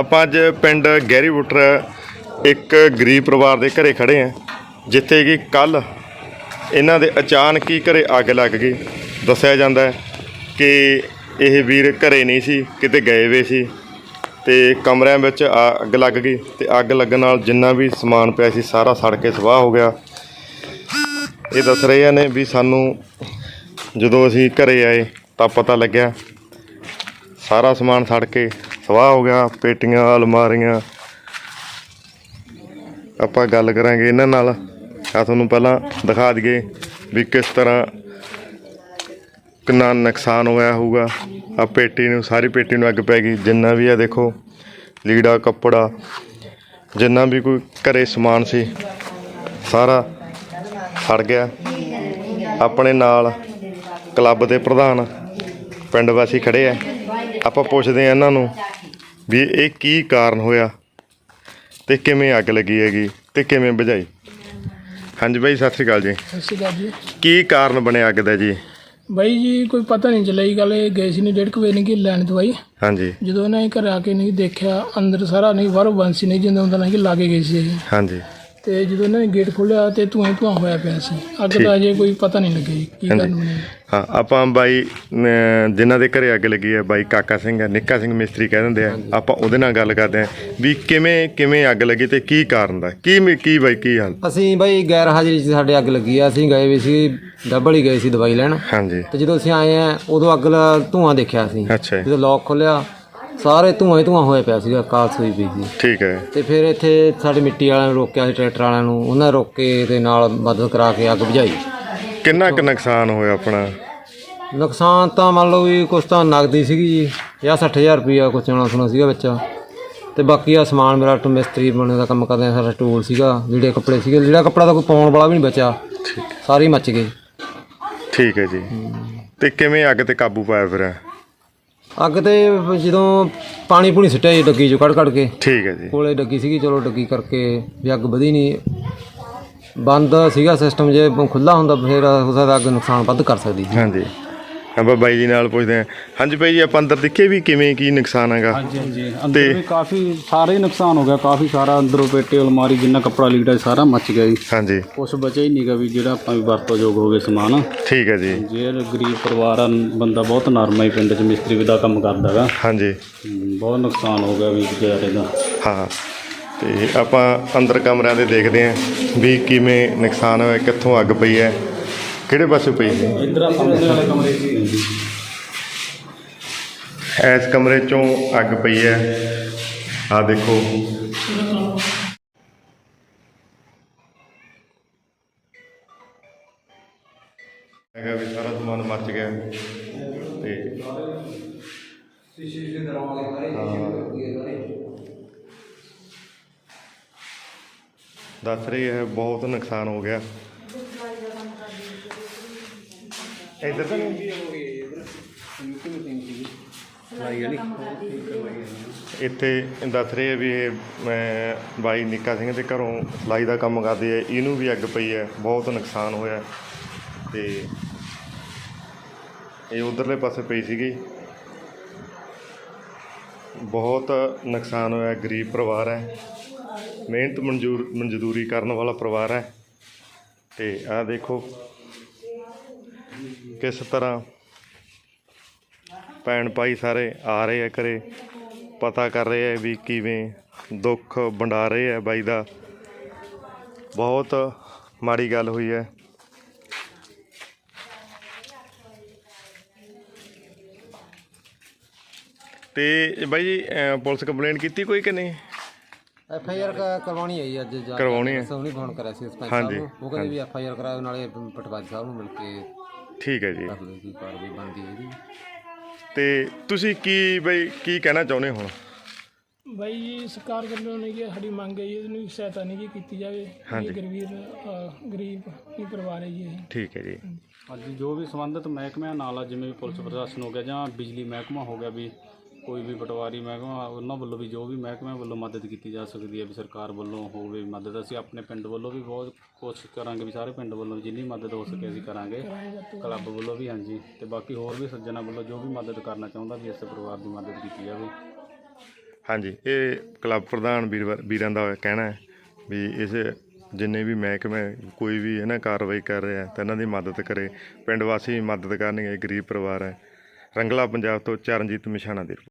ਆਪਾਂ ਅੱਜ ਪਿੰਡ ਗਹਿਰੀ ਬੁੱਟਰ ਇੱਕ ਗਰੀਬ ਪਰਿਵਾਰ ਦੇ ਘਰੇ ਖੜੇ ਆ, ਜਿੱਥੇ ਕਿ ਕੱਲ ਇਹਨਾਂ ਦੇ ਅਚਾਨਕ ਹੀ ਘਰੇ ਅੱਗ ਲੱਗ ਗਈ। ਦੱਸਿਆ ਜਾਂਦਾ ਹੈ ਕਿ ਇਹ ਵੀਰ ਘਰੇ ਨਹੀਂ ਸੀ, ਕਿਤੇ ਗਏ ਵੇ ਸੀ ਤੇ ਕਮਰਿਆਂ ਵਿੱਚ ਆ- ਅੱਗ ਲੱਗ ਗਈ ਤੇ ਅੱਗ ਲੱਗਣ ਨਾਲ ਜਿੰਨਾ ਵੀ ਸਮਾਨ ਪਿਆ ਸੀ ਸਾਰਾ ਸੜ ਕੇ ਸਵਾਹ ਹੋ ਗਿਆ। ਇਹ ਦੱਸ ਰਹੇ ਨੇ ਵੀ ਸਾਨੂੰ ਜਦੋਂ ਅਸੀਂ ਘਰੇ ਆਏ ਤਾਂ ਪਤਾ ਲੱਗਿਆ ਸਾਰਾ ਸਮਾਨ ਸੜ ਕੇ ਸਵਾਹ ਹੋ ਗਿਆ, ਪੇਟੀਆਂ ਅਲਮਾਰੀਆਂ ਆਪਾਂ ਗੱਲ ਕਰਾਂਗੇ ਇਹਨਾਂ ਨਾਲ। ਆ ਤੁਹਾਨੂੰ ਪਹਿਲਾਂ ਦਿਖਾ ਦਈਏ ਵੀ ਕਿਸ ਤਰ੍ਹਾਂ ਕਿੰਨਾ ਨੁਕਸਾਨ ਹੋਇਆ ਹੋਊਗਾ। ਆ ਪੇਟੀ ਨੂੰ, ਸਾਰੀ ਪੇਟੀ ਨੂੰ ਅੱਗ ਪੈ ਗਈ। ਜਿੰਨਾ ਵੀ ਆ ਦੇਖੋ, ਲੀੜਾ, ਕੱਪੜਾ, ਜਿੰਨਾ ਵੀ ਕੋਈ ਘਰੇ ਸਮਾਨ ਸੀ, ਸਾਰਾ ਸੜ ਗਿਆ। ਆਪਣੇ ਨਾਲ ਕਲੱਬ ਦੇ ਪ੍ਰਧਾਨ ਪਿੰਡ ਵਾਸੀ ਖੜੇ ਆ। ਆਪਾਂ ਪੁੱਛਦੇ ਆ ਇਹਨਾਂ ਨੂੰ ਵੀ ਇਹ ਕੀ ਕਾਰਨ ਹੋਇਆ? ਤੇ ਕਿਵੇਂ ਅੱਗ ਲੱਗੀ ਹੈਗੀ? ਤੇ ਕਿਵੇਂ ਬੁਝਾਈ? ਹਾਂਜੀ ਬਾਈ ਸਤਿ ਸ਼੍ਰੀ ਅਕਾਲ ਜੀ। ਸਤਿ ਸ਼੍ਰੀ ਅਕਾਲ ਜੀ। ਕੀ ਕਾਰਨ ਬਣਿਆ ਅੱਗ ਦਾ ਜੀ? ਬਾਈ ਜੀ ਕੋਈ ਪਤਾ ਨਹੀਂ ਚੱਲਿਆ ਗੱਲ ਇਹ ਗਏ ਸੀ ਨਹੀਂ ਡੇਢ ਕੁ ਵਜੇ ਨਹੀਂ ਕਿ ਲੈਣ ਦਵਾਈ ਹਾਂਜੀ। ਜਦੋਂ ਇਹਨਾਂ ਨੇ ਘਰ ਆ ਕੇ ਨਹੀਂ ਦੇਖਿਆ ਅੰਦਰ ਸਾਰਾ ਨਹੀਂ ਬਾਹਰੋਂ ਬੰਸੀ ਨਹੀਂ ਜਿੰਦਾ ਹੁੰਦਾ ਨਹੀਂ ਕਿ ਲਾਗੇ ਗਏ ਸੀ ਇਹ ਹਾਂਜੀ। ਤੇ ਜਦੋਂ ਇਹਨਾਂ ਨੇ ਗੇਟ ਖੋਲ੍ਹਿਆ ਤੇ ਧੂਆਂ ਹੀ ਧੂਆਂ ਹੋਇਆ ਪਿਆ ਸੀ। ਅੱਗ ਦਾ ਅਜੇ ਕੋਈ ਪਤਾ ਨਹੀਂ ਲੱਗਿਆ ਕੀ ਕਾਰਨ ਬਣਿਆ। ਹਾਂ ਆਪਾਂ ਬਾਈ ਅਮ, ਜਿਨ੍ਹਾਂ ਦੇ ਘਰੇ ਅੱਗ ਲੱਗੀ ਹੈ ਬਾਈ ਕਾਕਾ ਸਿੰਘ ਹੈ ਨਿੱਕਾ ਸਿੰਘ ਮਿਸਤਰੀ ਕਹਿ ਦਿੰਦੇ ਆ। ਆਪਾਂ ਉਹਦੇ ਨਾਲ ਗੱਲ ਕਰਦੇ ਆ ਵੀ ਕਿਵੇਂ ਕਿਵੇਂ ਅੱਗ ਲੱਗੀ ਤੇ ਕੀ ਕਾਰਨ ਦਾ? ਕੀ ਮ- ਕੀ ਬਾਈ ਕੀ ਹਾਲ? ਅਸੀਂ ਬਾਈ ਗੈਰ ਹਾਜ਼ਰੀ 'ਚ ਸਾਡੇ ਅੱਗ ਲੱਗੀ ਆ। ਅਸੀਂ ਗਏ ਵੀ ਸੀ ਡਬਲ ਹੀ ਗਏ ਸੀ ਦਵਾਈ ਲੈਣ। ਹਾਂਜੀ। ਤੇ ਜਦੋਂ ਅਸੀਂ ਆਏ ਆ ਉਦੋਂ ਅੱਗ ਦਾ ਧੂਆਂ ਦੇਖਿਆ ਸੀ ਅੱਛਾ ਜੀ, ਜਦੋਂ ਲੋਕ ਖੋਲਿਆ ਸਾਰੇ ਧੂਆਂ ਧੂਆਂ ਹੋਇਆ ਪਿਆ ਸੀਗਾ ਕਾਲਸ ਹੋਈ ਪਈ ਸੀ। ਠੀਕ ਹੈ। ਤੇ ਫਿਰ ਇੱਥੇ ਸਾਡੇ ਮਿੱਟੀ ਵਾਲਿਆਂ ਨੂੰ ਰੋਕਿਆ ਸੀ ਟਰੈਕਟਰ ਵਾਲਿਆਂ ਨੂੰ। ਉਹਨਾਂ ਨੇ ਰੋਕ ਕੇ ਤੇ ਨਾਲ ਮਦਦ ਕਰਾ ਕੇ ਅੱਗ ਬੁਝਾਈ। ਕਿੰਨਾ ਕੁ ਨੁਕਸਾਨ ਹੋਇਆ ਆਪਣਾ? ਨੁਕਸਾਨ ਤਾਂ ਮੰਨ ਲਓ ਵੀ ਕੁਛ ਤਾਂ ਨਗਦੀ ਸੀਗੀ ਜੀ 50-60000 ਰੁਪਈਆ ਕੁਛ ਚਣਾ ਸੁਣਾ ਸੀਗਾ ਵਿੱਚ। ਤੇ ਬਾਕੀ ਆ ਸਮਾਨ ਮੇਰਾ ਟ ਮਿਸਤਰੀ ਬਣੇ ਦਾ ਕੰਮ ਕਰਦੇ ਸਾਡਾ ਟੂਲ ਸੀਗਾ ਲੀੜੇ ਕੱਪੜੇ ਸੀਗੇ। ਲੀੜਾ ਕੱਪੜਾ ਤਾਂ ਕੋਈ ਪਾਉਣ ਵਾਲਾ ਵੀ ਨਹੀਂ ਬਚਿਆ। ਸਾਰੇ ਹੀ ਮੱਚ ਗਏ ਠੀਕ ਹੈ ਜੀ। ਤੇ ਕਿਵੇਂ ਅੱਗ ਤੇ ਕਾਬੂ ਪਾਇਆ ਫਿਰ? ਅੱਗ ਤੇ ਜਦੋਂ ਪਾਣੀ ਪੂਣੀ ਸਿੱਟਿਆ ਜੀ ਡੱਗੀ ਚੋਂ ਕੱਢ ਕੱਢ ਕੇ। ਠੀਕ ਹੈ ਜੀ। ਕੋਲੇ ਡੱਗੀ ਸੀਗੀ ਚਲੋ ਡੱਗੀ ਕਰਕੇ ਵੀ ਅੱਗ ਵਧੀ ਨਹੀਂ ਬੰਦ ਸੀਗਾ ਸਿਸਟਮ ਜੇ ਖੁੱਲਾ ਹੁੰਦਾ ਫਿਰ ਹੋ ਸਕਦਾ ਅੱਗ ਨੁਕਸਾਨ ਵੱਧ ਕਰ ਸਕਦੀ ਸੀ। ਹਾਂਜੀ। ਆਪਾਂ ਬਾਈ ਜੀ ਨਾਲ ਪੁੱਛਦੇ ਹਾਂ। ਹਾਂਜੀ ਬਾਈ ਜੀ ਆਪਾਂ ਅੰਦਰ ਦੇਖੇ ਵੀ ਕਿਵੇਂ ਕੀ ਨੁਕਸਾਨ ਹੈਗਾ। ਹਾਂਜੀ ਹਾਂਜੀ। ਅੰਦਰ ਵੀ ਕਾਫੀ ਸਾਰੇ ਨੁਕਸਾਨ ਹੋ ਗਿਆ ਕਾਫੀ ਸਾਰਾ ਅੰਦਰੋਂ ਪੇਟੇ ਅਲਮਾਰੀ ਜਿੰਨਾ ਕੱਪੜਾ ਲੀੜਾ ਸਾਰਾ ਮੱਚ ਗਿਆ ਜੀ। ਹਾਂਜੀ। ਕੁਛ ਬਚਿਆ ਹੀ ਨਹੀਂਗਾ ਵੀ ਜਿਹੜਾ ਆਪਾਂ ਵੀ ਵਰਤੋਂਯੋਗ ਹੋ ਗਏ ਸਮਾਨ। ਠੀਕ ਹੈ ਜੀ। ਜੇ ਗਰੀਬ ਪਰਿਵਾਰ ਆ ਬੰਦਾ ਬਹੁਤ ਨਰਮਾ ਹੀ ਪਿੰਡ 'ਚ ਮਿਸਤਰੀ ਵੀ ਦਾ ਕੰਮ ਕਰਦਾਗਾ ਹਾਂਜੀ। ਬਹੁਤ ਨੁਕਸਾਨ ਹੋ ਗਿਆ ਵੀ ਵਿਚਾਰੇ ਦਾ। ਹਾਂ ਤੇ ਆਪਾਂ ਅੰਦਰ ਕਮਰਿਆਂ ਦੇ ਦੇਖਦੇ ਹਾਂ ਵੀ ਕਿਵੇਂ ਨੁਕਸਾਨ ਹੋਇਆ ਕਿੱਥੋਂ ਅੱਗ ਪਈ ਹੈ। ਕਿਹੜੇ ਪਾਸੇ ਪਈ ਸੀ? ਇਧਰ ਆ ਸਾਹਮਣੇ ਵਾਲੇ ਕਮਰੇ 'ਚ ਹੀ ਇਸ ਕਮਰੇ ਚੋਂ ਅੱਗ ਪਈ ਹੈ। ਆ ਦੇਖੋ। ਹੈਗਾ ਵੀ ਸਾਰਾ ਸਮਾਨ ਮੱਚ ਗਿਆ ਤੇ ਦੱਸ ਰਹੀ ਹੈ ਬਹੁਤ ਨੁਕਸਾਨ ਹੋ ਗਿਆ। ਇੱਧਰ ਤਾਂ ਨਹੀਂ। ਇੱਥੇ ਦੱਸ ਰਹੇ ਆ ਵੀ ਇਹ ਮੈਂ ਬਾਈ ਨਿੱਕਾ ਸਿੰਘ ਦੇ ਘਰੋਂ ਸਿਲਾਈ ਦਾ ਕੰਮ ਕਰਦੇ ਆ। ਇਹਨੂੰ ਵੀ ਅੱਗ ਪਈ ਹੈ ਬਹੁਤ ਨੁਕਸਾਨ ਹੋਇਆ। ਤੇ ਇਹ ਉਧਰਲੇ ਪਾਸੇ ਪਈ ਸੀਗੀ। ਬਹੁਤ ਨੁਕਸਾਨ ਹੋਇਆ। ਗਰੀਬ ਪਰਿਵਾਰ ਹੈ। ਮਿਹਨਤ ਮਨਜ਼ੂਰ, ਮਨਜ਼ਦੂਰੀ ਕਰਨ ਵਾਲਾ ਪਰਿਵਾਰ ਹੈ। ਤੇ ਆਹ ਦੇਖੋ ਕਿਸ ਤਰ੍ਹਾਂ ਭੈਣ ਭਾਈ ਸਾਰੇ ਆ ਰਹੇ ਆ ਘਰੇ ਪਤਾ ਕਰ ਰਹੇ ਆ ਵੀ ਕਿਵੇਂ ਦੁੱਖ ਵੰਡਾ ਰਹੇ ਆ ਬਾਈ ਦਾ। ਬਹੁਤ ਮਾੜੀ ਗੱਲ ਹੋਈ ਹੈ। ਤੇ ਬਾਈ ਜੀ ਪੁਲਿਸ ਕੰਪਲੇਂਟ ਕੀਤੀ ਕੋਈ ਕਿ ਨਹੀਂ? ਐਫ ਆਈ ਆਰ ਕਰਵਾਉਣੀ ਹੈ ਜੀ ਅੱਜ ਜਾ। ਕਰਵਾਉਣੀ ਹੈ। ਸੋਨੀ ਫੋਨ ਕਰਿਆ ਸੀ ਸਰਪੰਚ ਸਾਹਿਬ ਨੂੰ। ਉਹ ਕਹਿੰਦੇ ਵੀ ਐਫ ਆਈ ਆਰ ਕਰਾਓ ਨਾਲੇ ਪਟਵਾਰੀ ਸਾਹਿਬ ਨੂੰ ਮਿਲ ਕੇ ਠੀਕ ਹੈ ਜੀ। ਕਰ ਲਓ ਕੀ ਕਾਰਵਾਈ ਬਣਦੀ ਹੈ ਜੀ ਤੇ ਤੁਸੀਂ ਕੀ ਬਈ ਕੀ ਕਹਿਣਾ ਚਾਹੁੰਦੇ ਹੁਣ? ਬਾਈ ਜੀ ਸਰਕਾਰ ਵੱਲੋਂ ਨਹੀਂ ਕਿ ਸਾਡੀ ਮੰਗ ਹੈ ਜੀ ਇਹਨੂੰ ਸਹਾਇਤਾ ਨਹੀਂ ਕਿ ਕੀਤੀ ਜਾਵੇ। ਇਹ ਗਰੀਬ ਹੀ ਪਰਿਵਾਰ ਹੈ ਜੀ ਇਹ। ਠੀਕ ਹੈ ਜੀ। ਅੱਜ ਜੋ ਵੀ ਸੰਬੰਧਿਤ ਮਹਿਕਮਿਆਂ ਨਾਲ ਆ ਜਿਵੇਂ ਪੁਲਿਸ ਪ੍ਰਸ਼ਾਸਨ ਹੋ ਗਿਆ ਜਾਂ ਬਿਜਲੀ ਮਹਿਕਮਾ ਹੋ ਗਿਆ ਵੀ ਕੋਈ ਵੀ ਪਟਵਾਰੀ ਮਹਿਕਮਾ ਉਹਨਾਂ ਵੱਲੋਂ ਵੀ ਜੋ ਵੀ ਮਹਿਕਮਿਆਂ ਵੱਲੋਂ ਮਦਦ ਕੀਤੀ ਜਾ ਸਕਦੀ ਹੈ ਵੀ ਸਰਕਾਰ ਵੱਲੋਂ ਹੋਵੇ ਮਦਦ, ਅਸੀਂ ਆਪਣੇ ਪਿੰਡ ਵੱਲੋਂ ਵੀ ਬਹੁਤ ਕੋਸ਼ਿਸ਼ ਕਰਾਂਗੇ ਵੀ ਸਾਰੇ ਪਿੰਡ ਵੱਲੋਂ ਜਿੰਨੀ ਮਦਦ ਹੋ ਸਕੇ ਅਸੀਂ ਕਰਾਂਗੇ। ਕਲੱਬ ਵੱਲੋਂ ਵੀ ਹਾਂਜੀ, ਤੇ ਬਾਕੀ ਹੋਰ ਵੀ ਸੱਜਣਾ ਵੱਲੋਂ ਜੋ ਵੀ ਮਦਦ ਕਰਨਾ ਚਾਹੁੰਦਾ ਵੀ ਇਸ ਪਰਿਵਾਰ ਦੀ ਮਦਦ ਕੀਤੀ ਜਾਵੇ। ਹਾਂਜੀ, ਇਹ ਕਲੱਬ ਪ੍ਰਧਾਨ ਵੀਰ ਵੀਰਾਂ ਦਾ ਕਹਿਣਾ ਹੈ ਵੀ ਇਸ ਜਿੰਨੇ ਵੀ ਮਹਿਕਮੇ ਕੋਈ ਵੀ ਇਹਨਾਂ ਕਾਰਵਾਈ ਕਰ ਰਿਹਾ ਤਾਂ ਇਹਨਾਂ ਦੀ ਮਦਦ ਕਰੇ। ਪਿੰਡ ਵਾਸੀ ਮਦਦ ਕਰਨਗੇ ਗਰੀਬ ਪਰਿਵਾਰ ਹੈ। ਰੰਗਲਾ ਪੰਜਾਬ ਤੋਂ ਚਰਨਜੀਤ ਮਿਸ਼ਾਣਾ ਦੀ ਰਿਪੋਰਟ।